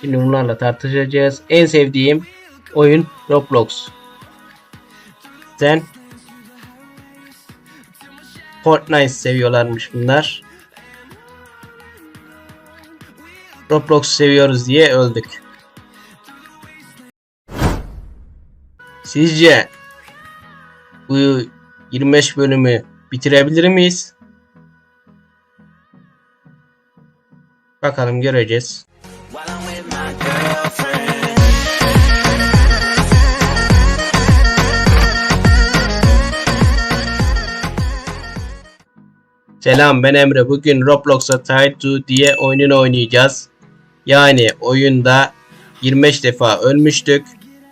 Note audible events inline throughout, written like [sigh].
Şimdi bunlarla tartışacağız. En sevdiğim oyun Roblox. Sen Fortnite seviyorlarmış bunlar. Roblox seviyoruz diye öldük. Sizce bu 25 bölümü bitirebilir miyiz? Bakalım göreceğiz. Selam ben Emre. Bugün Roblox'a Tide to diye oyununu oynayacağız. Yani oyunda 25 defa ölmüştük.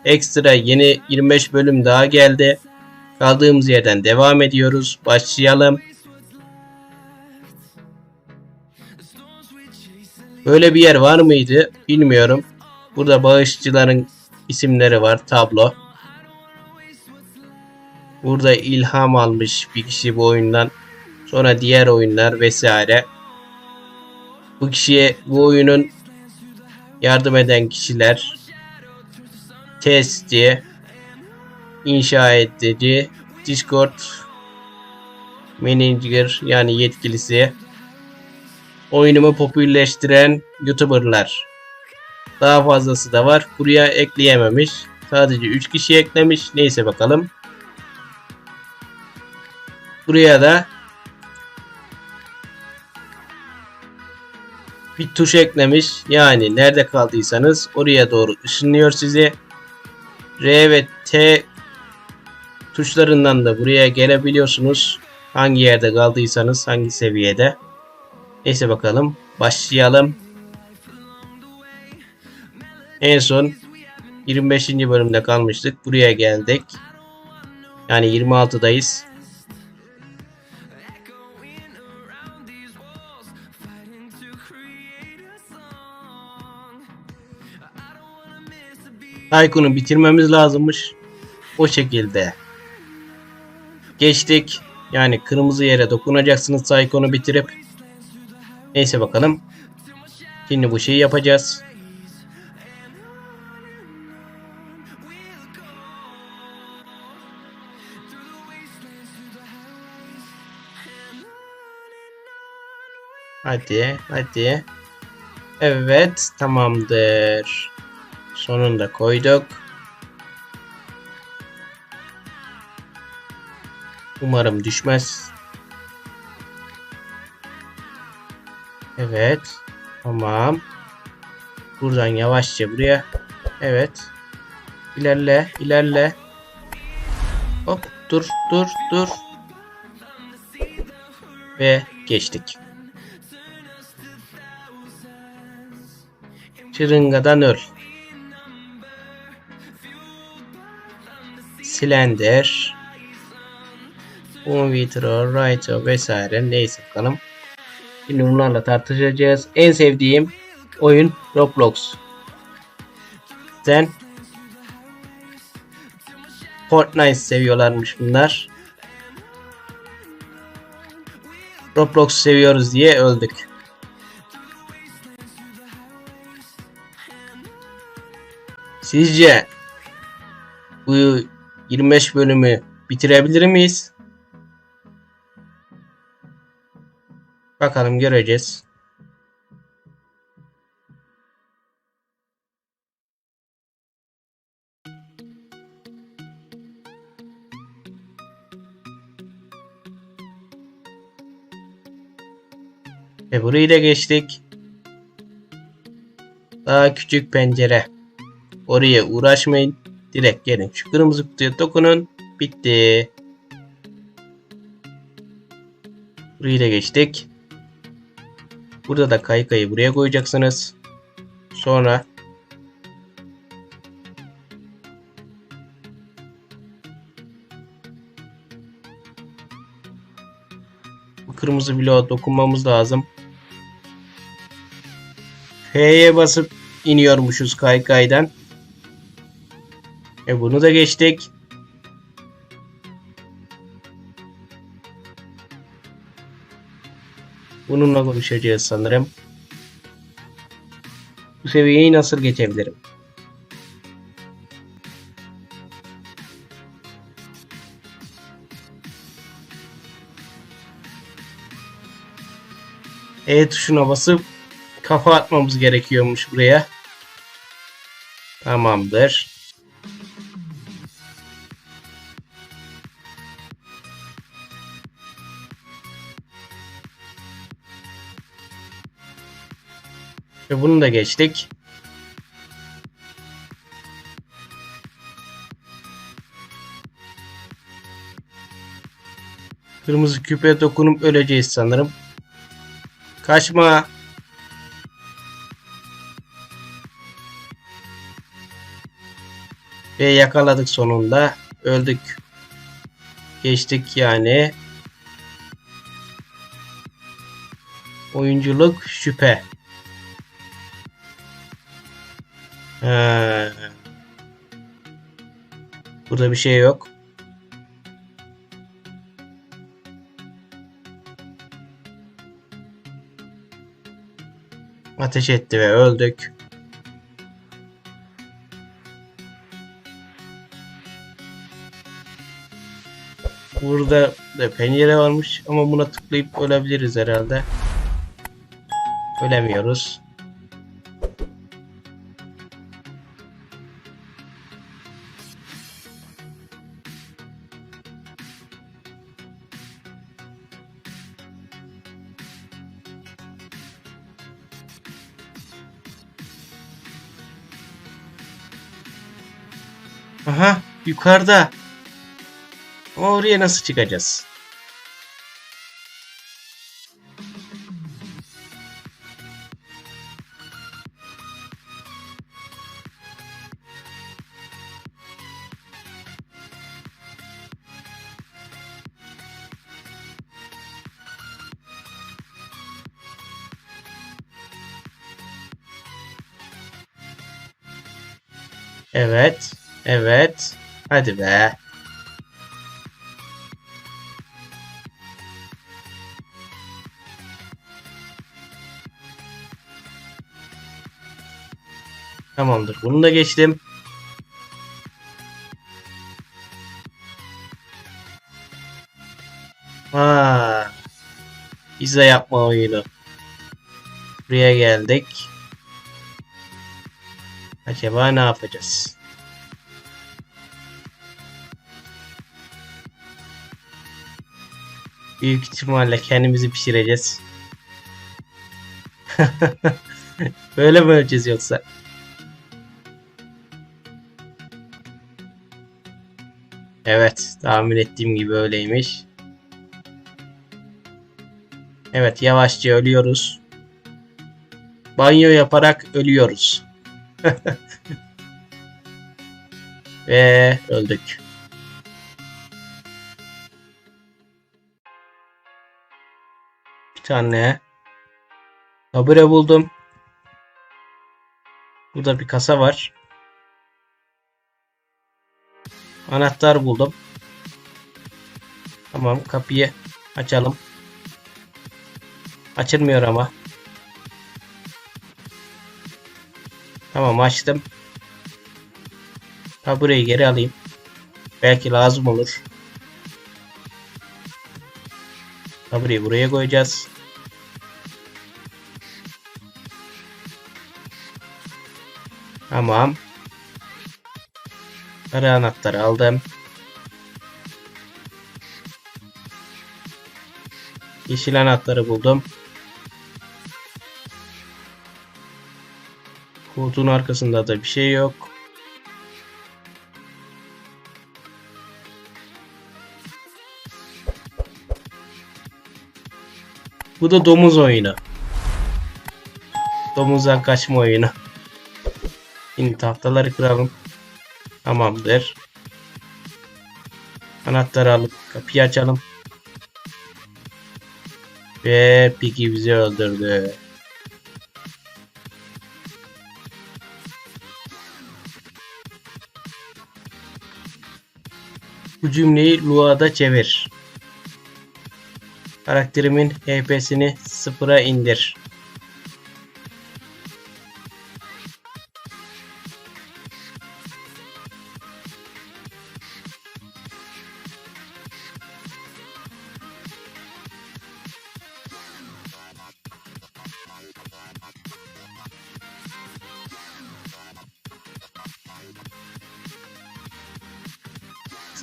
Ekstra yeni 25 bölüm daha geldi. Kaldığımız yerden devam ediyoruz. Başlayalım. Böyle bir yer var mıydı bilmiyorum. Burada bağışçıların isimleri var tablo. Burada ilham almış bir kişi bu oyundan. Sonra diğer oyunlar vesaire. Bu kişiye bu oyunun yardım eden kişiler testi, inşa edici, Discord manager yani yetkilisi, oyunumu popülerleştiren YouTuber'lar. Daha fazlası da var. Buraya ekleyememiş. Sadece 3 kişi eklemiş. Neyse bakalım. Buraya da bir tuş eklemiş. Yani nerede kaldıysanız oraya doğru ışınlıyor sizi. R ve T tuşlarından da buraya gelebiliyorsunuz. Hangi yerde kaldıysanız, hangi seviyede. Neyse bakalım. Başlayalım. En son 25. bölümde kalmıştık. Buraya geldik. Yani 26'dayız. Tycoon'u bitirmemiz lazımmış. O şekilde. Geçtik. Yani kırmızı yere dokunacaksınız Tycoon'u bitirip. Neyse bakalım. Şimdi bu şeyi yapacağız. Hadi, hadi. Evet, tamamdır. Sonunda koyduk. Umarım düşmez. Evet. Tamam. Buradan yavaşça buraya. Evet. İlerle, ilerle. Hop, dur, dur, dur. Ve geçtik. Şırıngadan öl. Slender. Unvitro, Raito vesaire neyse bakalım. Şimdi bunlarla tartışacağız. En sevdiğim oyun Roblox. Sen Fortnite seviyorlarmış bunlar. Roblox seviyoruz diye öldük. Sizce bu 25 bölümü bitirebilir miyiz? Bakalım göreceğiz. Ve burayı da geçtik. Daha küçük pencere. Oraya uğraşmayın. Direkt gelin şu kırmızı kutuya dokunun. Bitti. Burayı da geçtik. Burada da kaykayı buraya koyacaksınız. Sonra bu kırmızı bloğa dokunmamız lazım. F'ye basıp iniyormuşuz kaykaydan. E bunu da geçtik. Bununla konuşacağız sanırım. Bu seviyeyi nasıl geçebilirim? E tuşuna basıp kafa atmamız gerekiyormuş buraya. Tamamdır. Bunu da geçtik. Kırmızı küpe dokunup öleceğiz sanırım. Kaçma. Ve yakaladık sonunda. Öldük. Geçtik yani. Oyunculuk şüphe. Ha. Burada bir şey yok. Ateş etti ve öldük. Burada da pencere varmış ama buna tıklayıp ölebiliriz herhalde. Ölemiyoruz. Yukarıda. Oraya nasıl çıkacağız? Evet. Evet. Hadi be. Tamamdır. Bunu da geçtim. Ha. Pizza yapma oyunu. Buraya geldik. Acaba ne yapacağız? Büyük ihtimalle kendimizi pişireceğiz. [laughs] Böyle mi öleceğiz yoksa? Evet, tahmin ettiğim gibi öyleymiş. Evet, yavaşça ölüyoruz. Banyo yaparak ölüyoruz. [laughs] Ve öldük. Tane tabure buldum. Burada bir kasa var. Anahtar buldum. Tamam kapıyı açalım. Açılmıyor ama. Tamam açtım. Tabureyi geri alayım. Belki lazım olur. Tabureyi buraya koyacağız. Tamam. Sarı anahtarı aldım. Yeşil anahtarı buldum. Koltuğun arkasında da bir şey yok. Bu da domuz oyunu. Domuzdan kaçma oyunu. Şimdi tahtaları kıralım. Tamamdır. Anahtarı alıp kapıyı açalım. Ve Piggy bizi öldürdü. Bu cümleyi Lua'da çevir. Karakterimin HP'sini sıfıra indir.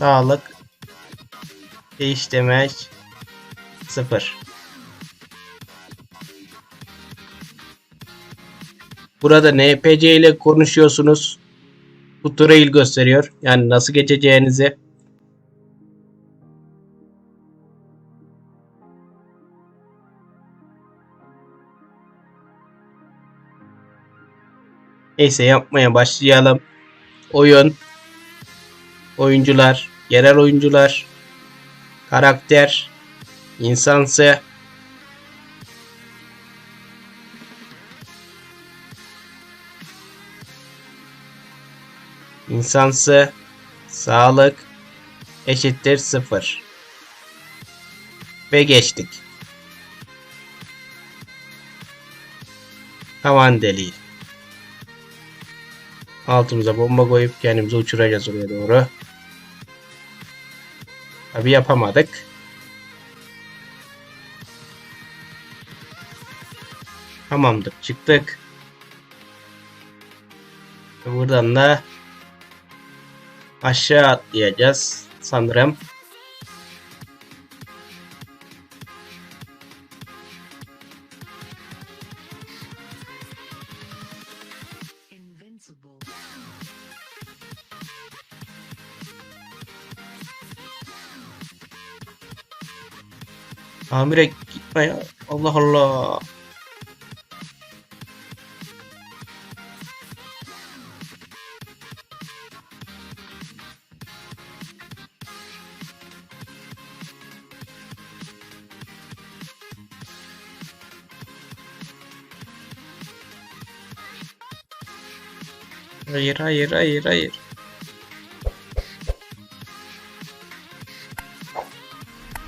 Sağlık. Değiş demek. Sıfır. Burada NPC ile konuşuyorsunuz. Tutorial gösteriyor. Yani nasıl geçeceğinizi. Neyse yapmaya başlayalım. Oyun, oyuncular, yerel oyuncular, karakter, insansı, insansı, sağlık eşittir sıfır. Ve geçtik. Havan deliği. Altımıza bomba koyup kendimizi uçuracağız oraya doğru. Tabi yapamadık. Tamamdır çıktık. Buradan da aşağı atlayacağız sanırım. Amire gitme ya. Allah Allah. Hayır hayır hayır hayır.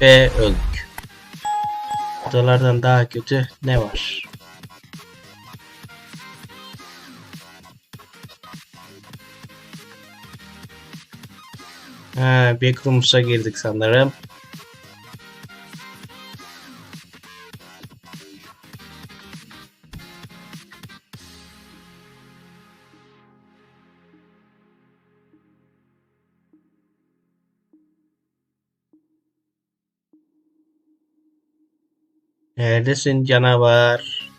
Ve öldük. Odalardan daha kötü ne var? Ha, Backrooms'a girdik sanırım. Neredesin canavar?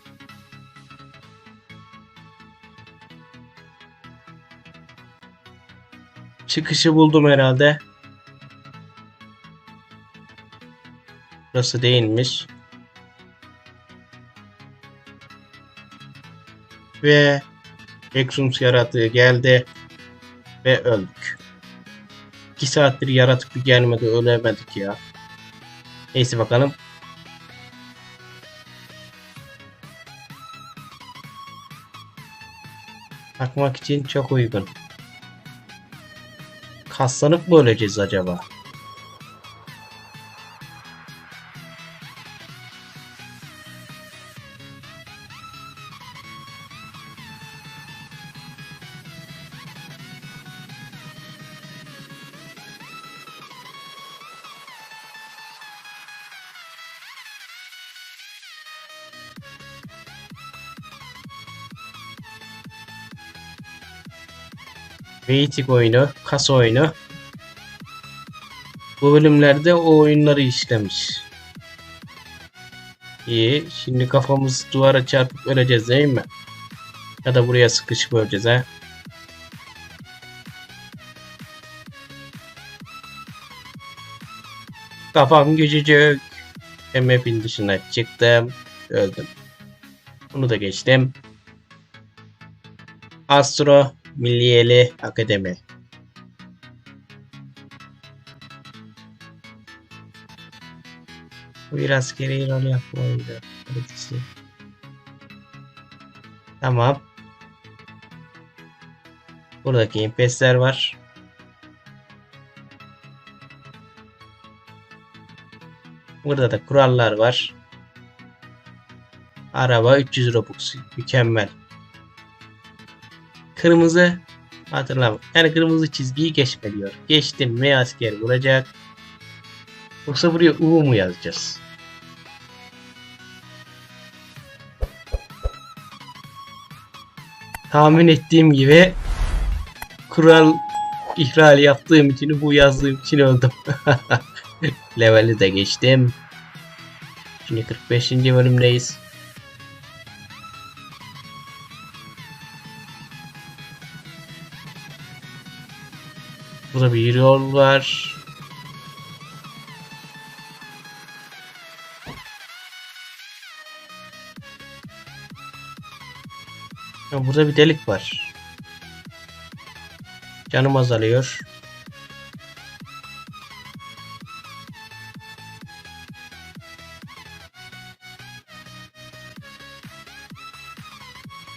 Çıkışı buldum herhalde. Burası değilmiş. Ve Exums yaratığı geldi. Ve öldük. 2 saattir yaratık bir gelmedi ölemedik ya. Neyse bakalım. Takmak için çok uygun. Kaslanıp mı öleceğiz acaba? Waiting oyunu, kasa oyunu. Bu bölümlerde o oyunları işlemiş. İyi. Şimdi kafamız duvara çarpıp öleceğiz değil mi? Ya da buraya sıkışıp öleceğiz ha. Kafam gücücük. Map'in dışına çıktım. Öldüm. Bunu da geçtim. Astro Milliyeli Akademi. Bu bir askeri rol yapma oyunu. Öğretisi. Tamam. Buradaki impesler var. Burada da kurallar var. Araba 300 Robux. Mükemmel. Kırmızı hatırlama. Yani kırmızı çizgiyi geçme diyor. Geçtim mi asker vuracak. Yoksa buraya U mu yazacağız? Tahmin ettiğim gibi kural ihlal yaptığım için bu yazdığım için öldüm. [laughs] Leveli de geçtim. Şimdi 45. bölümdeyiz. Burada bir yol var. Ya burada bir delik var. Canım azalıyor.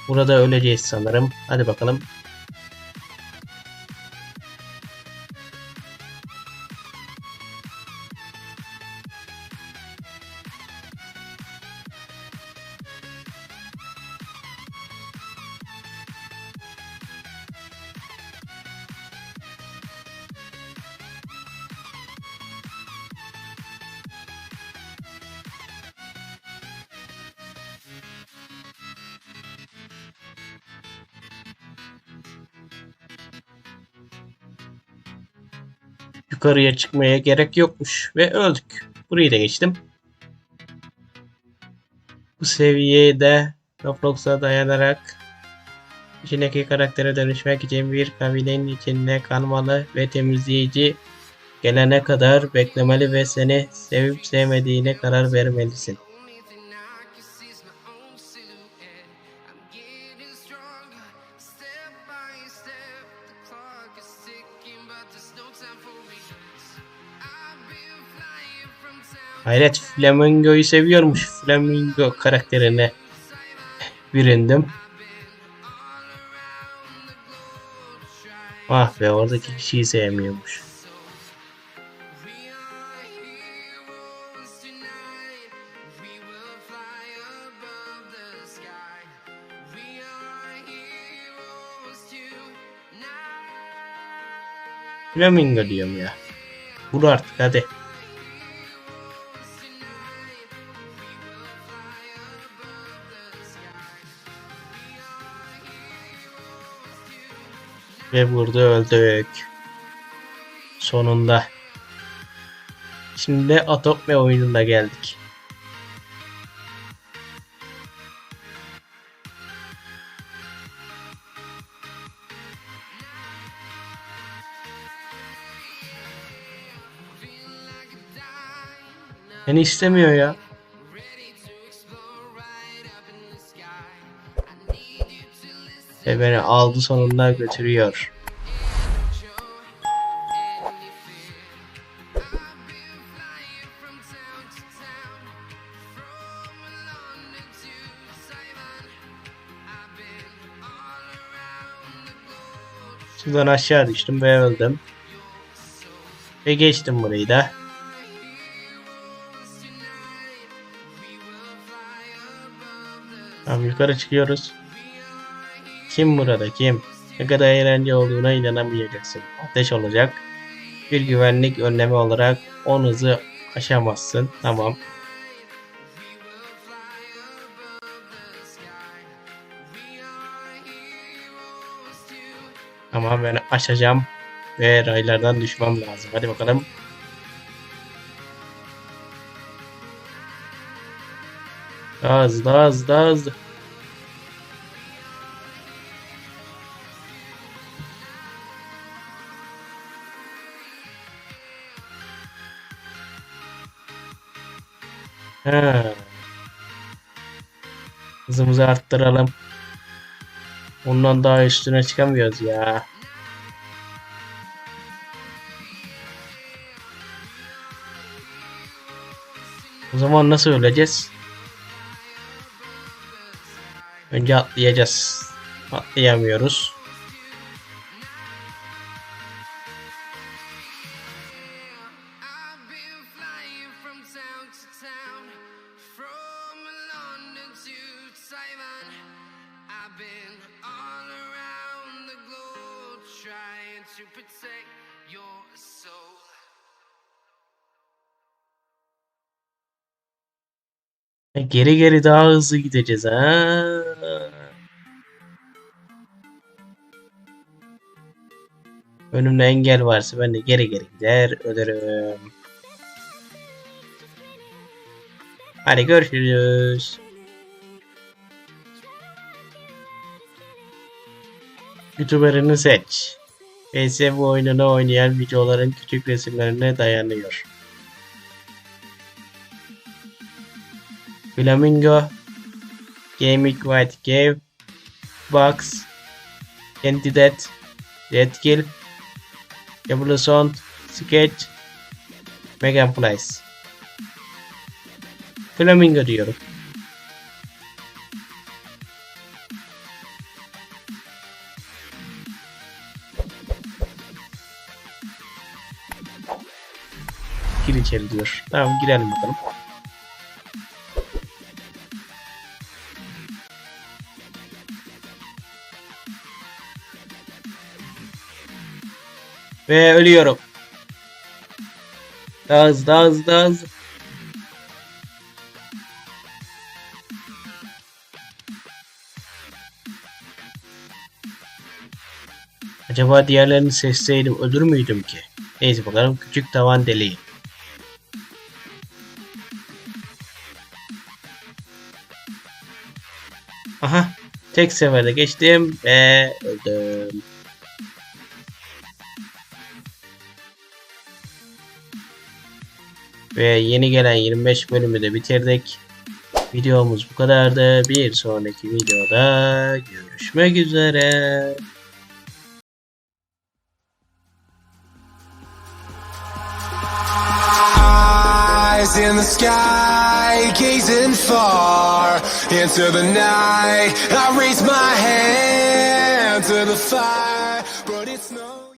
Burada öleceğiz sanırım. Hadi bakalım. Yukarıya çıkmaya gerek yokmuş ve öldük. Burayı da geçtim. Bu seviyede Roblox'a dayanarak içindeki karaktere dönüşmek için bir kabilenin içinde kalmalı ve temizleyici gelene kadar beklemeli ve seni sevip sevmediğine karar vermelisin. Hayret Flamingo'yu seviyormuş. Flamingo karakterine büründüm. Ah be oradaki kişiyi sevmiyormuş. Flamingo diyorum ya. Vur artık hadi. Ve burada öldük. Sonunda. Şimdi de Atopya oyununa geldik. Beni istemiyor ya. Ve beni aldı sonunda götürüyor. Sudan aşağı düştüm ve öldüm. Ve geçtim burayı da. Tamam yukarı çıkıyoruz. Kim burada kim? Ne kadar eğlence olduğuna inanamayacaksın. Ateş olacak. Bir güvenlik önlemi olarak 10 hızı aşamazsın. Tamam. Tamam ben aşacağım. Ve raylardan düşmem lazım. Hadi bakalım. Daha hızlı, daha hızlı, daha hızlı. Ha. Hızımızı arttıralım. Ondan daha üstüne çıkamıyoruz ya. O zaman nasıl öleceğiz? Önce atlayacağız. Atlayamıyoruz. Geri geri daha hızlı gideceğiz ha. Önümde engel varsa ben de geri geri gider ölürüm. Hadi görüşürüz. YouTuber'ını seç. PS bu oyununu oynayan videoların küçük resimlerine dayanıyor. Flamingo, Gaming White Cave, Box, Candidate, Redkill, Evolution, Sketch, Megan Flies. Flamingo diyorum. Gir içeri diyor. Tamam girelim bakalım. Ve ölüyorum. Daha hızlı, daha hızlı, daha hızlı. Acaba diğerlerini seçseydim ölür müydüm ki? Neyse bakalım küçük tavan deliği. Aha tek seferde geçtim ve öldüm. Ve yeni gelen 25 bölümü de bitirdik. Videomuz bu kadardı. Bir sonraki videoda görüşmek üzere. Eyes in the sky, gazing far into the night. I raise my hand to the fire.